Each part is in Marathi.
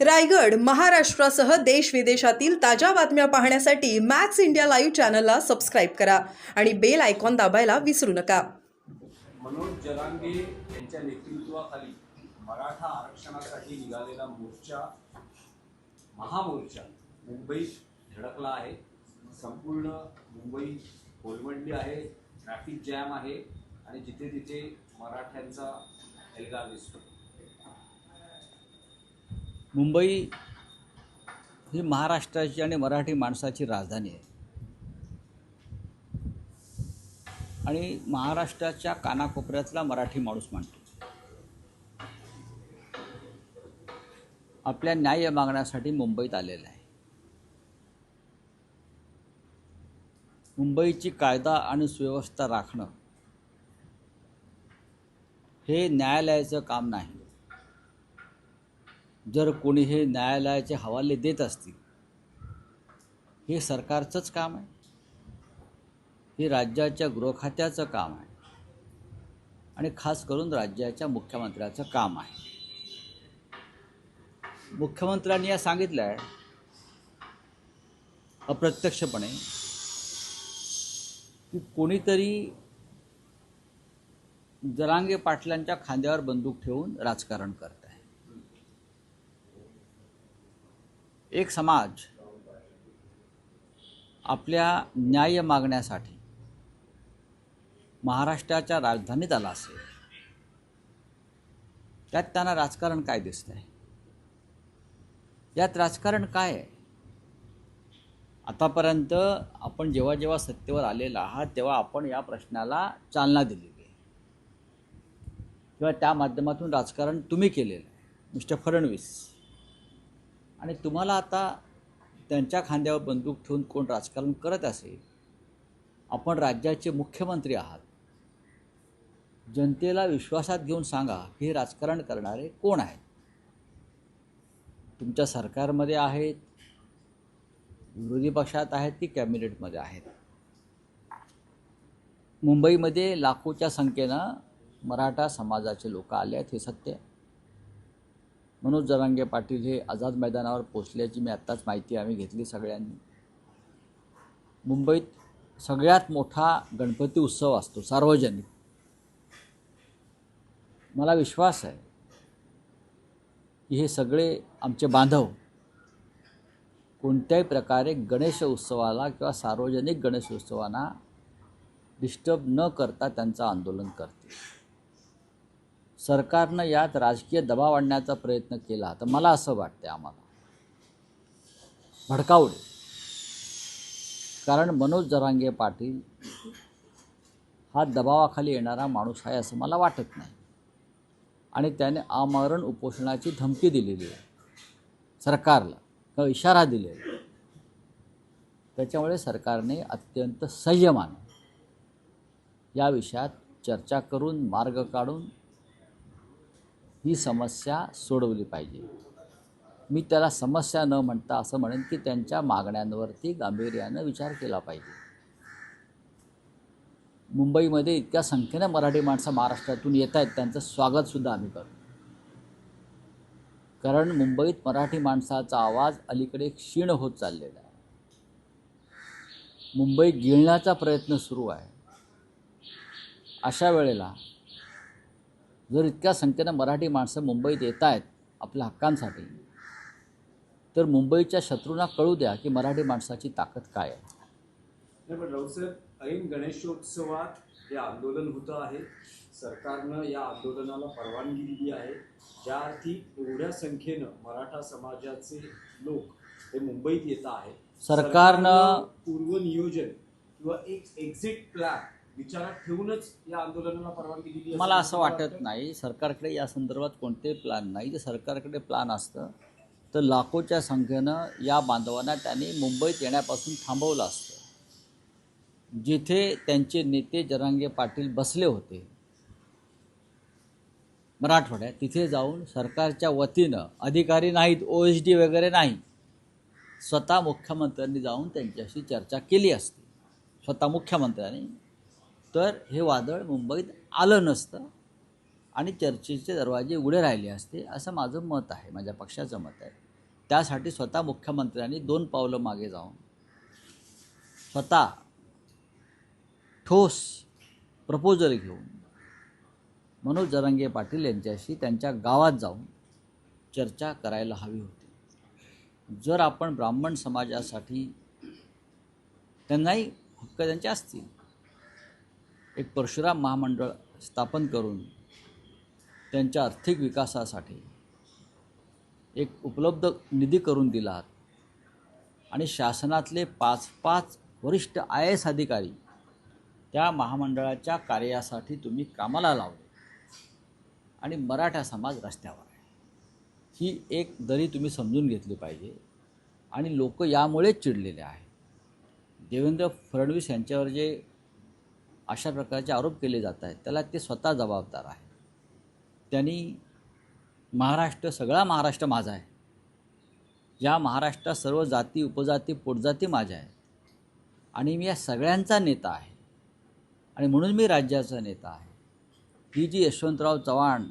रायगड महाराष्ट्रासह देश विदेशातील ताज्या बातम्या पाहण्यासाठी मॅक्स इंडिया लाईव्ह चॅनलला सबस्क्राईब करा आणि बेल आयकॉन दाबायला विसरू नका. मनोज जरांगे यांच्या नेतृत्वाखाली मराठा आरक्षणासाठी निघालेला मोर्चा महामोर्चा मुंबईत धडकला आहे. संपूर्ण मुंबई कोलमडली आहे ट्रॅफिक जॅम आहे आणि जिथे तिथे मराठ्यांचा एल्गार दिसतो मुंबई ही महाराष्ट्राची आणि मराठी माणसाची राजधानी आहे. आणि महाराष्ट्राच्या कानाकोपऱ्यातला मराठी माणूस मानतो. आपल्या न्याय मागण्यासाठी मुंबईत आलेला आहे. मुंबईची कायदा आणि सुव्यवस्था राखणं हे न्यायालयाचं काम नाही. जर कोणी हे न्यायालयाचे हवाले देत असतील हे सरकारचंच काम आहे. हे राज्याच्या गृहखात्याचं काम आहे. आणि खास करून राज्याच्या मुख्यमंत्र्याचं काम आहे. मुख्यमंत्र्यांनी या सांगितलं आहे अप्रत्यक्षपणे की कोणीतरी जरांगे पाटलांच्या खांद्यावर बंदूक ठेवून राजकारण करत आहे एक समाज आपल्या न्याय मागण्यासाठी महाराष्ट्राच्या राजधानीत आला असेल त्यात त्यांना राजकारण काय दिसत आहे यात राजकारण काय आहे? आतापर्यंत आपण जेव्हा जेव्हा सत्तेवर आलेला आहात तेव्हा आपण या प्रश्नाला चालना दिलेली आहे. किंवा त्या माध्यमातून राजकारण तुम्ही केलेलं आहे. मिस्टर फडणवीस आणि तुम्हाला आता त्यांच्या खांद्यावर बंदूक ठेवून कोण राजकारण करत असेल आपण राज्याचे मुख्यमंत्री आहात. जनतेला विश्वासात घेऊन सांगा की हे राजकारण करणारे कोण आहेत? तुमच्या सरकारमध्ये आहेत विरोधी पक्षात आहेत की कॅबिनेटमध्ये आहेत. मुंबईमध्ये लाखोच्या संख्येनं मराठा समाजाचे लोक आले आहेत हे सत्य आहे. मनोज जरांगे पाटील हे आझाद मैदानावर पोचल्याची मी आत्ताच माहिती आम्ही घेतली सगळ्यांनी. मुंबईत सगळ्यात मोठा गणपती उत्सव असतो सार्वजनिक. मला विश्वास आहे की हे सगळे आमचे बांधव कोणत्याही प्रकारे गणेश उत्सवाला किंवा सार्वजनिक गणेश उत्सवांना डिस्टर्ब न करता त्यांचं आंदोलन करतात. सरकारनं यात राजकीय दबाव आणण्याचा प्रयत्न केला. तर मला असं वाटते आम्हाला. भडकावले कारण मनोज जरांगे पाटील हा दबावाखाली येणारा माणूस आहे असं मला वाटत नाही. आणि त्याने आमरण उपोषणाची धमकी दिलेली आहे. सरकारला. किंवा इशारा दिलेला आहे. त्याच्यामुळे सरकारने अत्यंत संयमानं या विषयात चर्चा करून मार्ग काढून ही समस्या सोडवली पाहिजे. मी त्याला समस्या न म्हणता असं म्हणेन की त्यांच्या मागण्यांवरती गांभीर्यानं विचार केला पाहिजे. मुंबईमध्ये इतक्या संख्येनं मराठी माणसं महाराष्ट्रातून येत आहेत त्यांचं स्वागतसुद्धा आम्ही करतो. कारण मुंबईत मराठी माणसाचा आवाज अलीकडे क्षीण होत चाललेला आहे. मुंबई गिळण्याचा प्रयत्न सुरू आहे. अशा वेळेला जर इतक्या संख्येनं मराठी माणसं मुंबईत येत आहेत आपल्या हक्कांसाठी तर मुंबईच्या शत्रूंना कळू द्या की मराठी माणसाची ताकद काय आहे. राऊतसाहेब ऐन गणेशोत्सवात हे आंदोलन होतं आहे. सरकारनं या आंदोलनाला परवानगी दिली आहे. ज्या अर्थी एवढ्या संख्येनं मराठा समाजाचे लोक हे मुंबईत येत आहेत. सरकारनं- पूर्वनियोजन किंवा एक एक्झिट प्लॅन विचारात ठेवूनच या आंदोलनाला परवानगी दिली मला असं वाटत नाही. सरकारकडे या संदर्भात कोणतेही प्लान नाही. जर सरकारकडे प्लान असतं तर लाखोच्या संख्येनं या बांधवांना त्यांनी मुंबईत येण्यापासून थांबवलं असतं. जिथे त्यांचे नेते जरांगे पाटील बसले होते मराठवाड्यात तिथे जाऊन सरकारच्या वतीनं अधिकारी नाहीत ओ एच डी वगैरे नाही स्वतः मुख्यमंत्र्यांनी जाऊन त्यांच्याशी चर्चा केली असती. स्वतः मुख्यमंत्र्यांनी तर हे वादळ मुंबईत आलं नसतं आणि चर्चेचे दरवाजे उघडे राहिले असते असं माझं मत आहे माझ्या पक्षाचं मत आहे. त्यासाठी स्वतः मुख्यमंत्र्यांनी दोन पावलं मागे जाऊन स्वतः ठोस प्रपोजल घेऊन मनोज जरांगे पाटील यांच्याशी त्यांच्या गावात जाऊन चर्चा करायला हवी होती. जर आपण ब्राह्मण समाजासाठी त्यांनाही हक्क त्यांचे असतील एक परशुराम महामंडळ स्थापन करून त्यांच्या आर्थिक विकासासाठी एक उपलब्ध निधी करून दिलात आणि शासनातले पाच पाच वरिष्ठ आय एस अधिकारी त्या महामंडळाच्या कार्यासाठी तुम्ही कामाला लावले. आणि मराठा समाज रस्त्यावर आहे. ही एक दरी तुम्ही समजून घेतली पाहिजे. आणि लोक यामुळेच चिडलेले आहे देवेंद्र फडणवीस यांच्यावर जे अशा प्रकारचे आरोप केले जात आहेत. त्याला ते स्वतः जबाबदार आहे. त्यांनी महाराष्ट्र सगळा महाराष्ट्र माझा आहे. या महाराष्ट्रात सर्व जाती उपजाती पोटजाती माझ्या आहेत. आणि मी या सगळ्यांचा नेता आहे. आणि म्हणून मी राज्याचा नेता आहे. ही जी यशवंतराव चव्हाण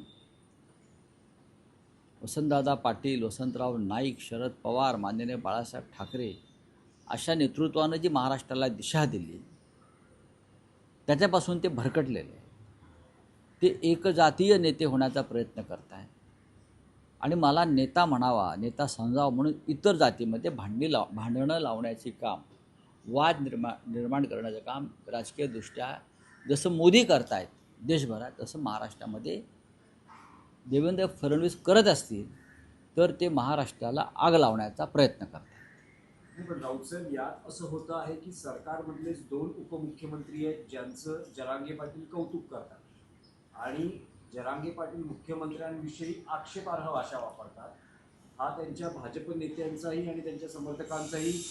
वसंतदादा पाटील वसंतराव नाईक शरद पवार माननीय बाळासाहेब ठाकरे अशा नेतृत्वानं जी महाराष्ट्राला दिशा दिली त्याच्यापासून ते भरकटलेले आहे. ते एकजातीय नेते होण्याचा प्रयत्न करत आहे आणि मला नेता म्हणावा नेता समजावा म्हणून इतर जातीमध्ये भांडी लाव भांडणं लावण्याचे काम वाद निर्माण निर्माण करण्याचं काम राजकीयदृष्ट्या जसं मोदी करतायत देशभरात तसं महाराष्ट्रामध्ये देवेंद्र फडणवीस करत असतील तर ते महाराष्ट्राला आग लावण्याचा प्रयत्न करतात पण राऊत साहेब यात असं होतं आहे की सरकारमधलेच दोन उपमुख्यमंत्री आहेत ज्यांचं जरांगे पाटील कौतुक करतात. आणि जरांगे पाटील मुख्यमंत्र्यांविषयी आक्षेपार्ह भाषा वापरतात. हा त्यांच्या भाजप नेत्यांचाही आणि त्यांच्या समर्थकांचाही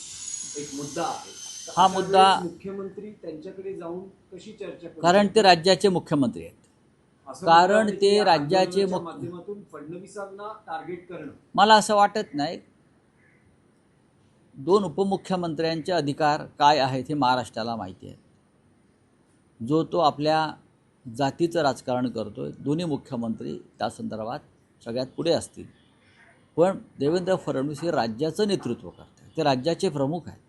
एक मुद्दा आहे. हा मुद्दा- मुख्यमंत्री त्यांच्याकडे जाऊन कशी चर्चा करू कारण ते? राज्याचे मुख्यमंत्री आहेत. कारण ते राज्याचे माध्यमातून फडणवीसांना टार्गेट करणं. मला असं वाटत नाही. दोन उपमुख्यमंत्र्यांचे अधिकार काय आहेत हे महाराष्ट्राला माहिती आहेत जो तो आपल्या जातीचं राजकारण करतो आहे दोन्ही मुख्यमंत्री त्या संदर्भात सगळ्यात पुढे असतील. पण देवेंद्र फडणवीस हे राज्याचं नेतृत्व करतात ते राज्याचे प्रमुख आहेत.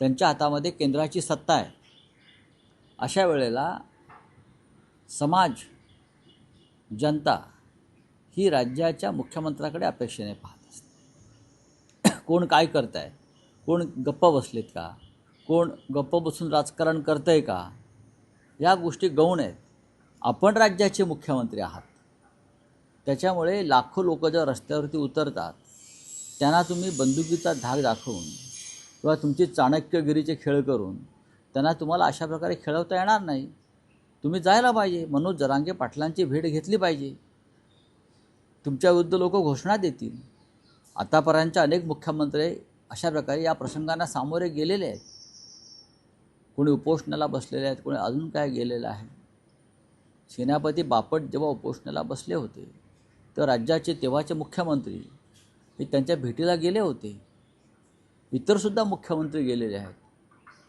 त्यांच्या हातामध्ये केंद्राची सत्ता आहे. अशा वेळेला समाज जनता ही राज्याच्या मुख्यमंत्र्याकडे अपेक्षेने पाहत असते. कोण काय करत आहे कोण गप्प बसलेत का? कोण गप्प बसून राजकारण करतं आहे का? या गोष्टी गौण आहेत. आपण राज्याचे मुख्यमंत्री आहात. त्याच्यामुळे लाखो लोक जेव्हा रस्त्यावरती उतरतात त्यांना तुम्ही बंदुकीचा धाक दाखवून किंवा तुमची चाणक्यगिरीचे खेळ करून त्यांना तुम्हाला अशा प्रकारे खेळवता येणार नाही. तुम्ही जायला पाहिजे. मनोज जरांगे पाटलांची भेट घेतली पाहिजे. तुमच्याविरुद्ध लोक घोषणा देतील. आतापर्यंतचे अनेक मुख्यमंत्री अशा प्रकारे या प्रसंगांना सामोरे गेलेले आहेत. कोणी उपोषणाला बसलेले आहेत कोणी अजून काय गेलेलं आहे. सेनापती बापट जेव्हा उपोषणाला बसले होते तर राज्याचे तेव्हाचे मुख्यमंत्री हे त्यांच्या भेटीला गेले होते. इतरसुद्धा मुख्यमंत्री गेलेले आहेत.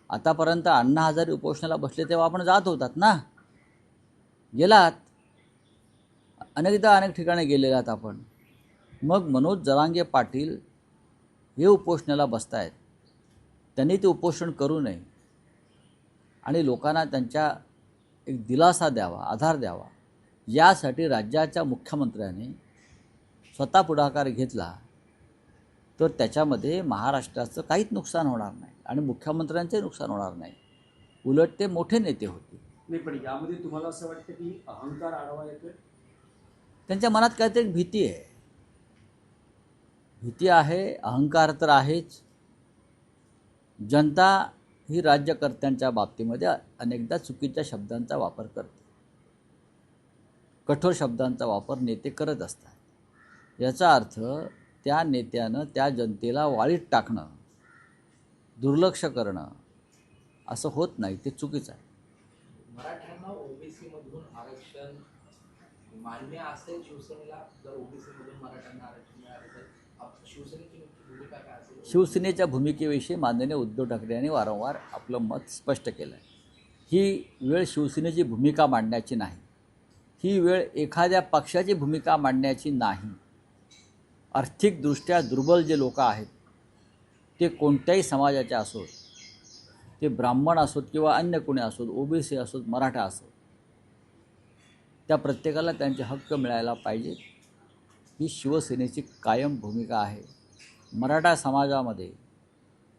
आतापर्यंत अण्णा हजारे उपोषणाला बसले तेव्हा आपण जात होतात ना? गेलात. अनेकदा अनेक ठिकाणी गेलेले आहात आपण. मग मनोज जरांगे पाटील हे उपोषणाला बसत आहेत त्यांनी ते उपोषण करू नये. आणि लोकांना त्यांच्या एक दिलासा द्यावा आधार द्यावा. यासाठी राज्याच्या मुख्यमंत्र्याने स्वतः पुढाकार घेतला तर त्याच्यामध्ये महाराष्ट्राचं काहीच नुकसान होणार नाही आणि मुख्यमंत्र्यांचंही नुकसान होणार नाही. उलट ते मोठे नेते होते. नाही पण यामध्ये तुम्हाला असं वाटतं की अहंकार आढावा येतोय? त्यांच्या मनात काहीतरी भीती आहे. भीती आहे अहंकार तर आहेच. जनता ही राज्यकर्त्यांच्या बाबतीमध्ये अनेकदा चुकीच्या शब्दांचा वापर करते. कठोर शब्दांचा वापर नेते करत असतात. याचा अर्थ त्या नेत्यानं त्या जनतेला वाळीत टाकणं दुर्लक्ष करणं असं होत नाही ते चुकीचं आहे. मराठ्यांना ओबीसीमधून आरक्षण मान्य असेल शिवसेनेला जर ओबीसीमधून मराठ्यांना आरक्षण मिळालं तर? शिवसेनेच्या भूमिकेविषयी माननीय उद्धव ठाकरे यांनी वारंवार आपलं मत स्पष्ट केलं आहे ही वेळ शिवसेनेची भूमिका मांडण्याची नाही. ही वेळ एखाद्या पक्षाची भूमिका मांडण्याची नाही. आर्थिकदृष्ट्या दुर्बल जे लोक आहेत ते कोणत्याही समाजाचे असोत ते ब्राह्मण असोत किंवा अन्य कोणी असोत ओबीसी असोत मराठा असोत त्या प्रत्येकाला त्यांचे हक्क मिळायला पाहिजे ही शिवसेनेची कायम भूमिका आहे. मराठा समाजामध्ये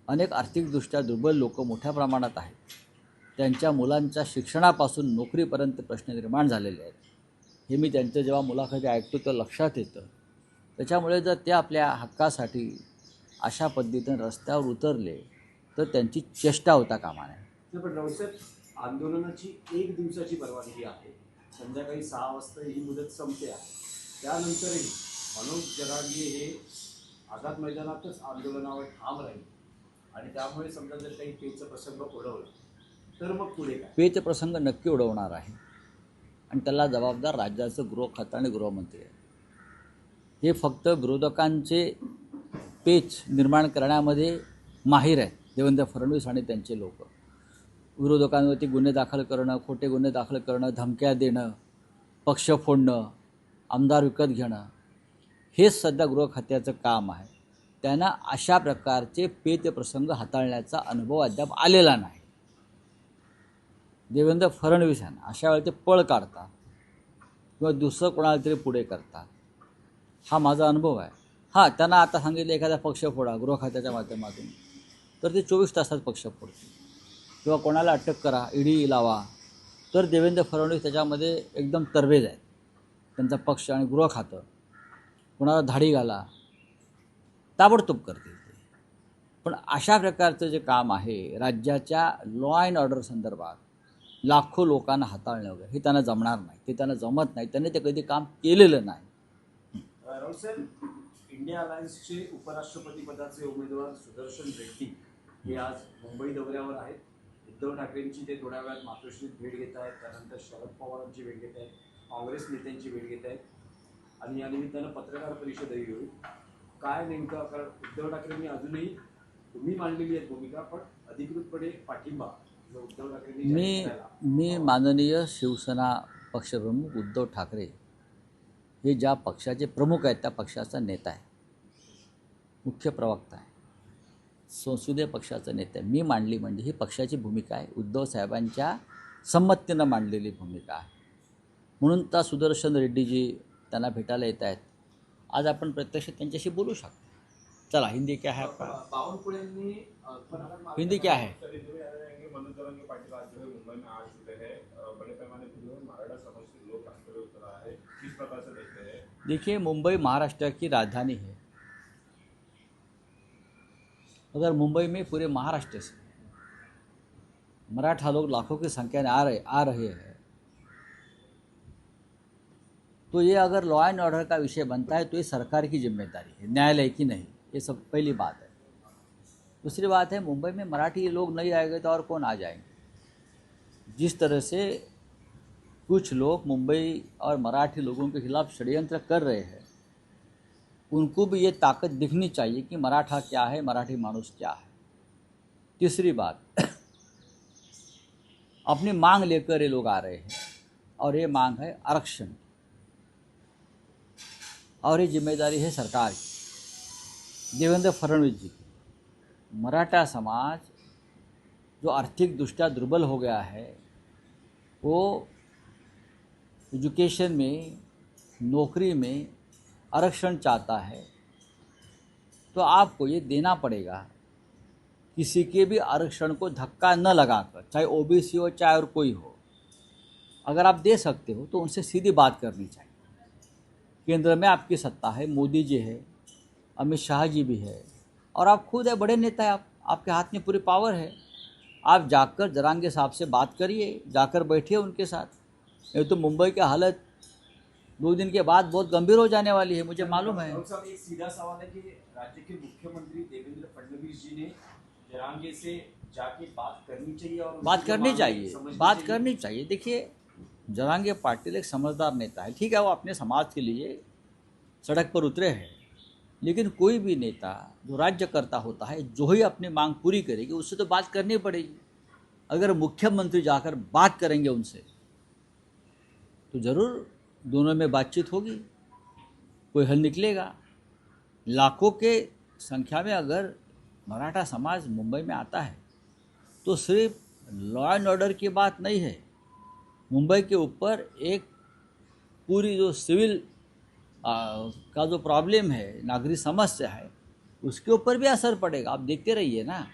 अनेक आर्थिकदृष्ट्या दुर्बल लोक मोठ्या प्रमाणात आहेत. त्यांच्या मुलांच्या शिक्षणापासून नोकरीपर्यंत प्रश्न निर्माण झालेले आहेत. हे मी त्यांचं जेव्हा मुलाखती ऐकतो तर लक्षात येतं. त्याच्यामुळे जर ते आपल्या हक्कासाठी अशा पद्धतीनं रस्त्यावर उतरले तर त्यांची चेष्टा होता कामा नये पण राऊतसाहेब आंदोलनाची एक दिवसाची परवानगी आहे. संध्याकाळी सहा वाजता ही मुदत संपते आहे. त्यानंतरही मनोज जरांगे हे आझाद मैदानातच आंदोलनावर ठाम राहील. आणि त्यामुळे समजा जर काही पेच प्रसंग ओढवलं तर मग पुढे काय? पेच प्रसंग नक्की उडवणार आहे. आणि त्याला जबाबदार राज्याचं गृह खातं आणि गृहमंत्री आहे. हे फक्त विरोधकांचे पेच निर्माण करण्यामध्ये माहीर आहेत. देवेंद्र फडणवीस आणि त्यांचे लोक. विरोधकांवरती गुन्हे दाखल करणं खोटे गुन्हे दाखल करणं धमक्या देणं पक्ष फोडणं आमदार विकत घेणं हेच सध्या गृह खात्याचं काम आहे. त्यांना अशा प्रकारचे पेच प्रसंग हाताळण्याचा अनुभव अद्याप आलेला नाही. देवेंद्र फडणवीस यांना अशा वेळी ते पळ काढतात किंवा दुसरं कोणाला तरी पुढे करतात. हा माझा अनुभव आहे. हां त्यांना आता सांगितलं एखादा पक्ष फोडा गृह खात्याच्या माध्यमातून. तर ते चोवीस तासात पक्ष फोडतील. किंवा कोणाला अटक करा ईडी लावा. तर देवेंद्र फडणवीस त्याच्यामध्ये एकदम तरबेज आहेत. त्यांचा पक्ष आणि गृह खातं. कुणाला धाडी घाला ताबडतोब करतील ते. पण अशा प्रकारचं जे काम आहे राज्याच्या लॉ अँड ऑर्डर संदर्भात लाखो लोकांना हाताळणं वगैरे हे त्यांना जमणार नाही. ते त्यांना जमत नाही. त्यांनी ते कधी काम केलेलं नाही. इंडिया अलायन्सचे उपराष्ट्रपती पदाचे उमेदवार सुदर्शन रेड्डी हे आज मुंबई दौऱ्यावर आहेत. उद्धव ठाकरेंची ते थोड्या वेळात मातोश्रीत भेट घेत आहेत. त्यानंतर शरद पवारांची भेट घेत आहेत. काँग्रेस नेत्यांची भेट घेत आहेत. आणि या निमित्तानं पत्रकार परिषदही होईल काय नेमकं कारण उद्धव ठाकरेंनी अजूनही तुम्ही मांडलेली आहे भूमिका पण अधिकृतपणे पाठिंबा उद्धव ठाकरेंनी मी. मी माननीय शिवसेना पक्षप्रमुख उद्धव ठाकरे हे ज्या पक्षाचे प्रमुख आहेत त्या पक्षाचा नेता आहे. मुख्य प्रवक्ता आहे. संसदीय पक्षाचा नेता आहे. मी मांडली म्हणजे ही पक्षाची भूमिका आहे. उद्धव साहेबांच्या संमतीनं मांडलेली भूमिका आहे. म्हणून त्या सुदर्शन रेड्डीजी त्यांना भेटायला येत आहेत. आज आपण प्रत्यक्ष त्यांच्याशी बोलू शकतो. चला हिंदी क्या है? हिंदी क्या हैं? देखिए मुंबई महाराष्ट्र की राजधानी है। अगर मुंबई में पूरे महाराष्ट्र से मराठा लोग लाखों की संख्या में आ रहे आ रहे हैं तो ये अगर लॉ एंड ऑर्डर का विषय बनता है तो ये सरकार की ज़िम्मेदारी है, न्यायालय की नहीं, ये सब पहली बात है। दूसरी बात है, मुंबई में मराठी लोग नहीं आएँगे तो और कौन आ जाएँगे? जिस तरह से कुछ लोग मुंबई और मराठी लोगों के खिलाफ षड्यंत्र कर रहे हैं, उनको भी ये ताकत दिखनी चाहिए कि मराठा क्या है, मराठी मानुस क्या है। तीसरी बात, अपनी मांग लेकर ये लोग आ रहे हैं, और ये मांग है आरक्षण और ये ज़िम्मेदारी है सरकार की। देवेंद्र फडणवीस जी की। मराठा समाज जो आर्थिक दृष्टया दुर्बल हो गया है, वो एजुकेशन में, नौकरी में आरक्षण चाहता है तो आपको ये देना पड़ेगा। किसी के भी आरक्षण को धक्का न लगाकर, चाहे ओबीसी हो, चाहे और कोई हो, अगर आप दे सकते हो तो उनसे सीधी बात करनी चाहिए। केंद्र में आपकी सत्ता है मोदी जी है अमित शाह जी भी है। और आप खुद है बड़े नेता है आप आपके हाथ में पूरी पावर है। आप जाकर जरांगे साहब से बात करिए जाकर बैठिए उनके साथ। नहीं तो मुंबई की हालत दो दिन के बाद बहुत गंभीर हो जाने वाली है मुझे मालूम है। एक सीधा सवाल है कि राज्य के मुख्यमंत्री देवेंद्र फडणवीस जी ने जरांगे से जाके बात करनी चाहिए और बात करनी चाहिए बात करनी चाहिए। देखिए जरांगे पाटिल एक समझदार नेता है। ठीक है, वो अपने समाज के लिए सड़क पर उतरे हैं, लेकिन कोई भी नेता जो राज्यकर्ता होता है, जो ही अपनी मांग पूरी करेगी, उससे तो बात करनी पड़ेगी। अगर मुख्यमंत्री जाकर बात करेंगे उनसे तो ज़रूर दोनों में बातचीत होगी, कोई हल निकलेगा। लाखों के संख्या में अगर मराठा समाज मुंबई में आता है तो सिर्फ़ लॉ एंड ऑर्डर की बात नहीं है मुंबई के ऊपर एक पूरी जो सिविल आ, का जो प्रॉब्लम है नागरिक समस्या है उसके ऊपर भी असर पड़ेगा। आप देखते रहिए ना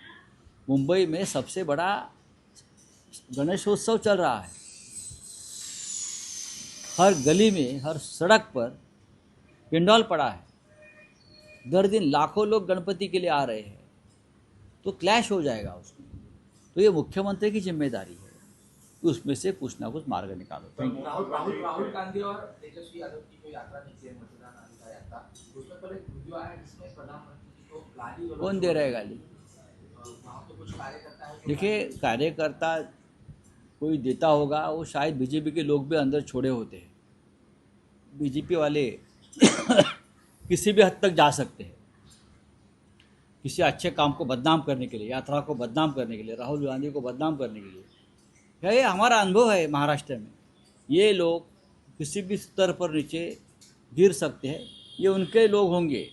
मुंबई में सबसे बड़ा गणेशोत्सव चल रहा है। हर गली में हर सड़क पर पिंडॉल पड़ा है। दर दिन लाखों लोग गणपति के लिए आ रहे हैं। तो क्लैश हो जाएगा उसमें। तो ये मुख्यमंत्री की ज़िम्मेदारी है। उसमें से कुछ ना कुछ मार्ग निकालो। राहुल राहुल राहुल गांधी और तेजस्वी यादव की जो यात्रा निकली है मतदान अधिकार यात्रा उसमें पर एक वीडियो आया जिसमें प्रधानमंत्री को गाली कौन दे रहा है गाली? जो देखिए कार्यकर्ता कोई देता होगा वो शायद बीजेपी के लोग भी अंदर छोड़े होते हैं। बीजेपी वाले किसी भी हद तक जा सकते हैं। किसी अच्छे काम को बदनाम करने के लिए यात्रा को बदनाम करने के लिए राहुल गांधी को बदनाम करने के लिए। क्या हमारा अनुभव है महाराष्ट्र में। ये लोग किसी भी स्तर पर नीचे गिर सकते हैं। ये उनके लोग होंगे।